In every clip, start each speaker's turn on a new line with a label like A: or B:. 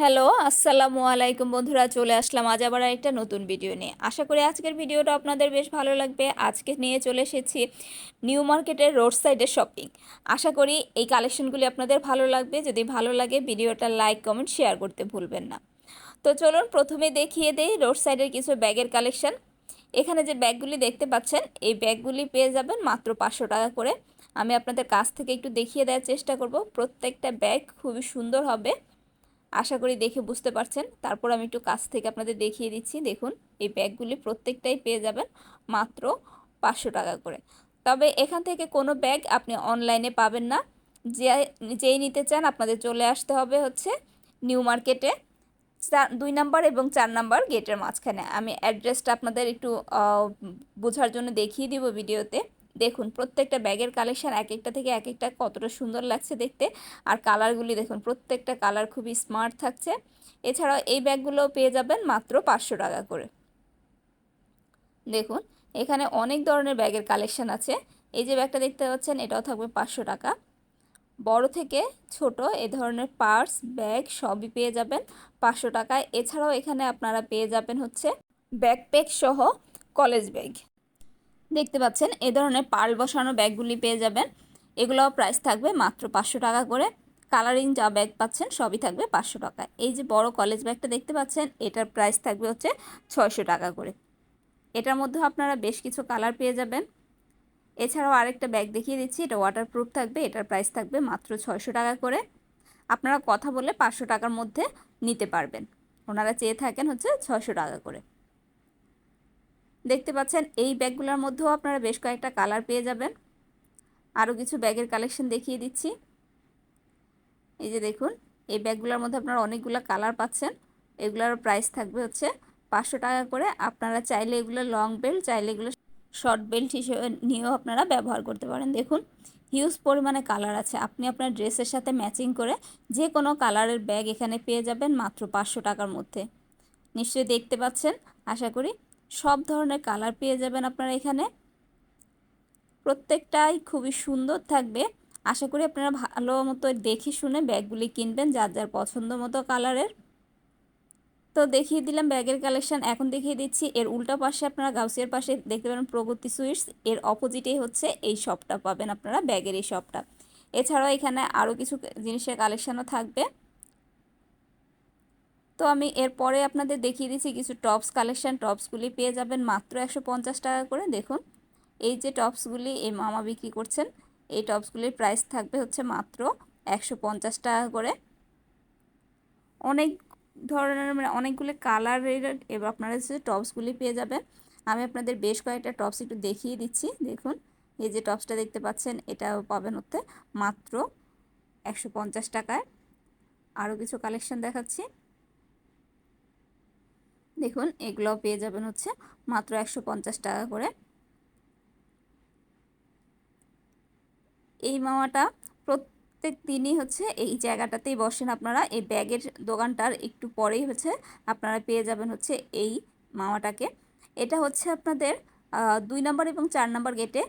A: Hello, আসসালামু আলাইকুম বন্ধুরা, চলে আসলাম আজ আবার একটা নতুন ভিডিও নিয়ে। আশা করি আজকের ভিডিওটা আপনাদের বেশ ভালো লাগবে। আজকে নিয়ে চলে এসেছি নিউ মার্কেটের রোড সাইডের শপিং। আশা করি এই কালেকশনগুলি আপনাদের ভালো লাগবে। যদি ভালো লাগে ভিডিওটা লাইক, কমেন্ট, শেয়ার করতে ভুলবেন না। তো চলুন প্রথমে দেখিয়ে দেই রোড সাইডের কিছু ব্যাগের কালেকশন। এখানে যে ব্যাগগুলি দেখতে পাচ্ছেন, এই ব্যাগগুলি পেয়ে যাবেন মাত্র পাঁচশো টাকা করে। আমি আপনাদের কাছ থেকে একটু দেখিয়ে দেওয়ার চেষ্টা করব। প্রত্যেকটা ব্যাগ খুবই সুন্দর হবে। আশা করি দেখে বুঝতে পারছেন। তারপর আমি একটু কাছ থেকে আপনাদের দেখিয়ে দিচ্ছি। দেখুন, এই ব্যাগগুলি প্রত্যেকটাই পেয়ে যাবেন মাত্র পাঁচশো টাকা করে। তবে এখান থেকে কোনো ব্যাগ আপনি অনলাইনে পাবেন না। যেই নিতে চান আপনাদের চলে আসতে হবে হচ্ছে নিউ মার্কেটে দুই নাম্বার এবং চার নাম্বার গেটের মাঝখানে। আমি অ্যাড্রেসটা আপনাদের একটু বোঝার জন্য দেখিয়ে দিব ভিডিওতে। দেখুন, প্রত্যেকটা ব্যাগের কালেকশান এক একটা থেকে এক একটা কতটা সুন্দর লাগছে দেখতে। আর কালারগুলি দেখুন, প্রত্যেকটা কালার খুবই স্মার্ট থাকছে। এছাড়াও এই ব্যাগগুলো পেয়ে যাবেন মাত্র পাঁচশো টাকা করে। দেখুন, এখানে অনেক ধরনের ব্যাগের কালেকশান আছে। এই যে ব্যাগটা দেখতে পাচ্ছেন, এটাও থাকবে পাঁচশো টাকা। বড় থেকে ছোট এ ধরনের পার্স, ব্যাগ সবই পেয়ে যাবেন পাঁচশো টাকায়। এছাড়াও এখানে আপনারা পেয়ে যাবেন হচ্ছে ব্যাকপ্যাক সহ কলেজ ব্যাগ দেখতে পাচ্ছেন, এ ধরনের পার্ল বসানো ব্যাগগুলি পেয়ে যাবেন। এগুলোও প্রাইস থাকবে মাত্র পাঁচশো টাকা করে। কালারিং যা ব্যাগ পাচ্ছেন, সবই থাকবে পাঁচশো টাকা। এই যে বড় কলেজ ব্যাগটা দেখতে পাচ্ছেন, এটার প্রাইস থাকবে হচ্ছে ছয়শো টাকা করে। এটার মধ্যে আপনারা বেশ কিছু কালার পেয়ে যাবেন। এছাড়াও আরেকটা ব্যাগ দেখিয়ে দিচ্ছি, এটা ওয়াটারপ্রুফ থাকবে, এটার প্রাইস থাকবে মাত্র ছয়শো টাকা করে। আপনারা কথা বলে পাঁচশো টাকার মধ্যে নিতে পারবেন। ওনারা চেয়ে থাকেন হচ্ছে ছয়শো টাকা করে। দেখতে পাচ্ছেন এই ব্যাগগুলোর মধ্যেও আপনারা বেশ কয়েকটা কালার পেয়ে যাবেন। আরও কিছু ব্যাগের কালেকশন দেখিয়ে দিচ্ছি। এই যে দেখুন, এই ব্যাগগুলোর মধ্যে আপনারা অনেকগুলো কালার পাচ্ছেন। এগুলোর প্রাইস থাকবে হচ্ছে পাঁচশো টাকা করে। আপনারা চাইলে এগুলো লং বেল্ট, চাইলে এগুলো শর্ট বেল্ট হিসেবে নিয়েও আপনারা ব্যবহার করতে পারেন। দেখুন, হিউজ পরিমাণে কালার আছে। আপনি আপনার ড্রেসের সাথে ম্যাচিং করে যে কোনো কালারের ব্যাগ এখানে পেয়ে যাবেন মাত্র পাঁচশো টাকার মধ্যে। নিশ্চয়ই দেখতে পাচ্ছেন। আশা করি সব ধরনের কালার পেয়ে যাবেন আপনারা এখানে। প্রত্যেকটাই খুবই সুন্দর থাকবে। আশা করি আপনারা ভালো মতো দেখে শুনে ব্যাগগুলি কিনবেন, যার যার পছন্দ মতো কালারের। তো দেখিয়ে দিলাম ব্যাগের কালেকশন। এখন দেখিয়ে দিচ্ছি, এর উল্টা পাশে আপনারা গাউসিয়ার পাশে দেখতে পারেন প্রগতি সুইটস। এর অপোজিটেই হচ্ছে এই শপটা পাবেন আপনারা, ব্যাগের এই শপটা। এছাড়াও এখানে আরও কিছু জিনিসের কালেকশানও থাকবে। তো আমি এরপরে আপনাদের দেখিয়ে দিচ্ছি কিছু টপস, কালেকশান টপসগুলি পেয়ে যাবেন মাত্র একশো পঞ্চাশ টাকা করে, দেখুন। এই যে টপসগুলি, এই মামা বিক্রি করছেন, এই টপসগুলির প্রাইস থাকবে হচ্ছে মাত্র একশো পঞ্চাশ টাকা করে। অনেক ধরনের মানে অনেকগুলো কালারের এবার আপনারা হচ্ছে টপসগুলি পেয়ে যাবেন, আমি আপনাদের বেশ কয়েকটা টপস একটু দেখিয়ে দিচ্ছি, দেখুন। এই যে টপসটা দেখতে পাচ্ছেন, এটাও পাবেন হচ্ছে মাত্র একশো পঞ্চাশ টাকায়। আরও কিছু কালেকশন দেখাচ্ছি। দেখুন এগুলো পেয়ে যাবেন হচ্ছে মাত্র একশো পঞ্চাশ টাকা করে। এই মামাটা প্রত্যেক দিনই হচ্ছে এই জায়গাটাতেই বসেন আপনারা। এই ব্যাগের দোকানটার একটু পরেই হচ্ছে আপনারা পেয়ে যাবেন হচ্ছে এই মামাটাকে। এটা হচ্ছে আপনাদের দুই নম্বর এবং চার নম্বর গেটে।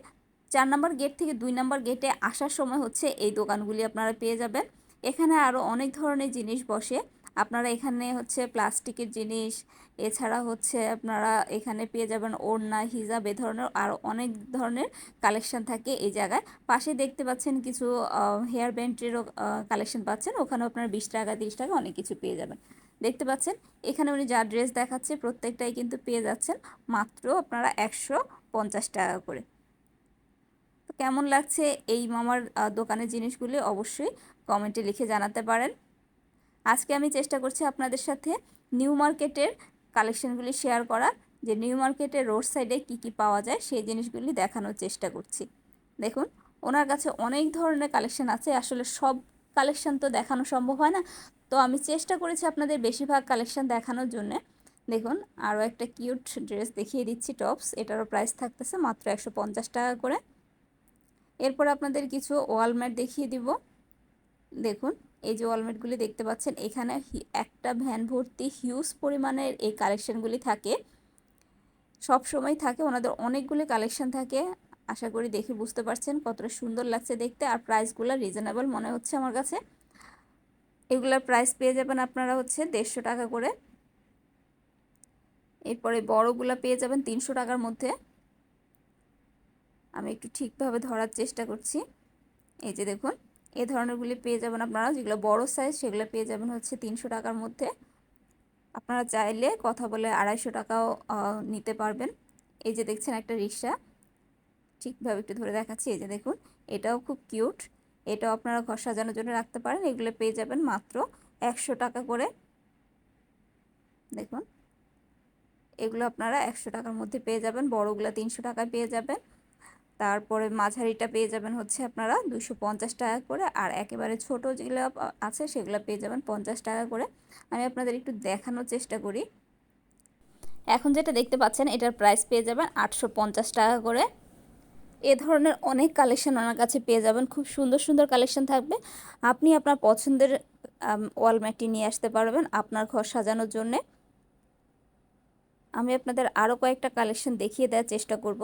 A: চার নম্বর গেট থেকে দুই নম্বর গেটে আসার সময় হচ্ছে এই দোকানগুলি আপনারা পেয়ে যাবেন। এখানে আরও অনেক ধরনের জিনিস বসে। আপনারা এখানে হচ্ছে প্লাস্টিকের জিনিস, এছাড়া হচ্ছে আপনারা এখানে পেয়ে যাবেন ওড়না, হিজাব এ ধরনের আর অনেক ধরনের কালেকশন থাকে এই জায়গায়। পাশে দেখতে পাচ্ছেন কিছু হেয়ার ব্যান্ডেরও কালেকশন পাচ্ছেন। ওখানেও আপনারা বিশ টাকা, তিরিশ টাকা অনেক কিছু পেয়ে যাবেন। দেখতে পাচ্ছেন, এখানে উনি যা ড্রেস দেখাচ্ছে প্রত্যেকটাই কিন্তু পেয়ে যাচ্ছেন। মাত্র আপনারা একশো পঞ্চাশ টাকা করে। তো কেমন লাগছে এই মামার দোকানের জিনিসগুলি অবশ্যই কমেন্টে লিখে জানাতে পারেন। আজকে আমি চেষ্টা করছি আপনাদের সাথে নিউ মার্কেটের কালেকশনগুলি শেয়ার করার, যে নিউ মার্কেটের রোড সাইডে কি কি পাওয়া যায় সেই জিনিসগুলি দেখানোর চেষ্টা করছি। দেখুন, ওনার কাছে অনেক ধরনের কালেকশন আছে, আসলে সব কালেকশন তো দেখানো সম্ভব হয় না। তো আমি চেষ্টা করেছি আপনাদের বেশিরভাগ কালেকশন দেখানোর জন্য। দেখুন, আরও একটা কিউট ড্রেস দেখিয়ে দিচ্ছি, টপস, এটারও প্রাইস থাকতেছে মাত্র একশো পঞ্চাশ টাকা করে। এরপর আপনাদের কিছু ওয়ালম্যাট দেখিয়ে দিব। দেখুন এই যে ওয়ালমেটগুলি দেখতে পাচ্ছেন, এখানে একটা ভ্যান ভর্তি হিউজ পরিমাণের এই কালেকশানগুলি থাকে। সব সময় থাকে, ওনাদের অনেকগুলি কালেকশন থাকে। আশা করি দেখে বুঝতে পারছেন কতটা সুন্দর লাগছে দেখতে আর প্রাইসগুলো রিজনেবল মনে হচ্ছে আমার কাছে। এগুলোর প্রাইস পেয়ে যাবেন আপনারা হচ্ছে দেড়শো টাকা করে। এরপরে বড়গুলো পেয়ে যাবেন তিনশো টাকার মধ্যে। আমি একটু ঠিকভাবে ধরার চেষ্টা করছি। এই যে দেখুন এই ধরনেরগুলি পেয়ে যাবেন আপনারা। যেগুলো বড় সাইজ সেগুলো পেয়ে যাবেন হচ্ছে তিনশো টাকার মধ্যে। আপনারা চাইলে কথা বলে আড়াইশো টাকাও নিতে পারবেন। এই যে দেখছেন একটা রিক্সা। ঠিকভাবে একটু ধরে দেখাচ্ছি, এই যে দেখুন, এটাও খুব কিউট এটাও আপনারা ঘর সাজানোর জন্য রাখতে পারেন। এগুলো পেয়ে যাবেন মাত্র একশো টাকা করে। দেখুন, এগুলো আপনারা একশো টাকার মধ্যে পেয়ে যাবেন। বড়গুলো তিনশো টাকায় পেয়ে যাবেন। তারপরে মাঝারিটা পেয়ে যাবেন হচ্ছে আপনারা দুশো পঞ্চাশ টাকা করে। আর একেবারে ছোট যেগুলো আছে সেগুলো পেয়ে যাবেন পঞ্চাশ টাকা করে। আমি আপনাদের একটু দেখানোর চেষ্টা করি। এখন যেটা দেখতে পাচ্ছেন, এটার প্রাইস পেয়ে যাবেন আটশো পঞ্চাশ টাকা করে। এ ধরনের অনেক কালেকশন ওনার কাছে পেয়ে যাবেন। খুব সুন্দর সুন্দর কালেকশন থাকবে। আপনি আপনার পছন্দের ওয়াল ওয়ালম্যাটটি নিয়ে আসতে পারবেন আপনার ঘর সাজানোর জন্যে। আমি আপনাদের আরও কয়েকটা কালেকশন দেখিয়ে দেওয়ার চেষ্টা করব।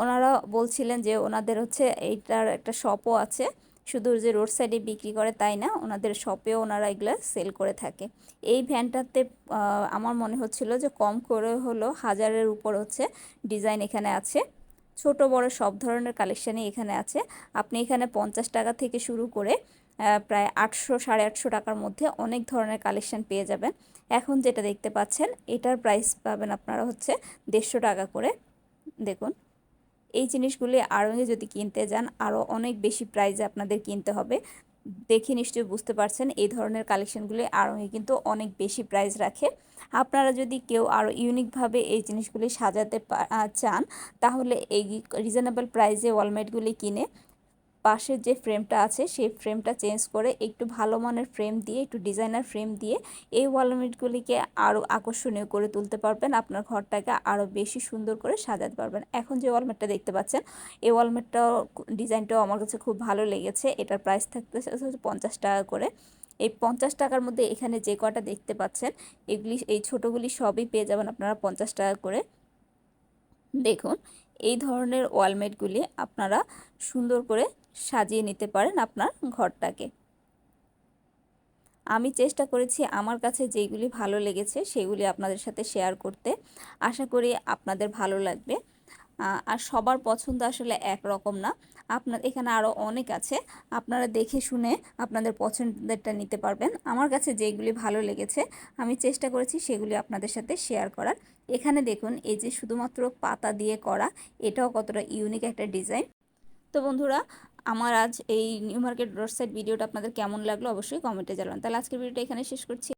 A: ওনারা বলছিলেন যে ওনাদের হচ্ছে এইটার একটা শপও আছে। শুধু যে রোড সাইডে বিক্রি করে তাই না, ওনাদের শপেও ওনারা এগুলো সেল করে থাকে। এই ভ্যানটাতে আমার মনে হচ্ছিল যে কম করে হলো হাজারের উপর হচ্ছে ডিজাইন এখানে আছে। ছোট বড় সব ধরনের কালেকশানই এখানে আছে। আপনি এখানে পঞ্চাশ টাকা থেকে শুরু করে প্রায় আটশো, সাড়ে আটশো টাকার মধ্যে অনেক ধরনের কালেকশান পেয়ে যাবেন। এখন যেটা দেখতে পাচ্ছেন, এটার প্রাইস পাবেন আপনারা হচ্ছে দেড়শো টাকা করে। দেখুন। এই জিনিসগুলি আরও যদি কিনতে যান, আরও অনেক বেশি প্রাইজে আপনাদের কিনতে হবে। দেখে নিশ্চয়ই বুঝতে পারছেন, এই ধরনের কালেকশনগুলি আরঙে কিন্তু অনেক বেশি প্রাইস রাখে। আপনারা যদি কেউ আরও ইউনিকভাবে এই জিনিসগুলি সাজাতে চান, তাহলে এই রিজনেবল প্রাইসে ওয়ালমেটগুলি কিনে পাশের যে ফ্রেমটা আছে, সেই ফ্রেমটা চেঞ্জ করে একটু ভালো মানের ফ্রেম দিয়ে, একটু ডিজাইনার ফ্রেম দিয়ে এই ওয়ালমেটগুলিকে আরও আকর্ষণীয় করে তুলতে পারবেন। আপনার ঘরটাকে আরও বেশি সুন্দর করে সাজাতে পারবেন। এখন যে ওয়ালমেটটা দেখতে পাচ্ছেন, এই ওয়ালমেটটাও ডিজাইনটাও আমার কাছে খুব ভালো লেগেছে। এটার প্রাইস থাকতে হচ্ছে পঞ্চাশ টাকা করে। এই পঞ্চাশ টাকার মধ্যে এখানে যে কটা দেখতে পাচ্ছেন, এগুলি, এই ছোটোগুলি সবই পেয়ে যাবেন আপনারা পঞ্চাশ টাকা করে। দেখুন, এই ধরনের ওয়ালমেটগুলি আপনারা সুন্দর করে সাজিয়ে নিতে পারেন আপনার ঘরটাকে। আমি চেষ্টা করেছি আমার কাছে যেইগুলি ভালো লেগেছে সেগুলি আপনাদের সাথে শেয়ার করতে। আশা করি আপনাদের ভালো লাগবে। আর সবার পছন্দ আসলে একরকম না। আপনার, এখানে আরও অনেক আছে। আপনারা দেখে শুনে আপনাদের পছন্দেরটা নিতে পারবেন। আমার কাছে যেগুলি ভালো লেগেছে, আমি চেষ্টা করেছি সেগুলি আপনাদের সাথে শেয়ার করার। এখানে দেখুন, এই যে শুধুমাত্র পাতা দিয়ে করা, এটাও কতটা ইউনিক একটা ডিজাইন তো বন্ধুরা, আমার আজ এই নিউ মার্কেট রোড সাইড ভিডিওটা আপনাদের কেমন লাগল অবশ্যই কমেন্টে জানাবেন। তাহলে আজকের ভিডিওটা এখানে শেষ করছি।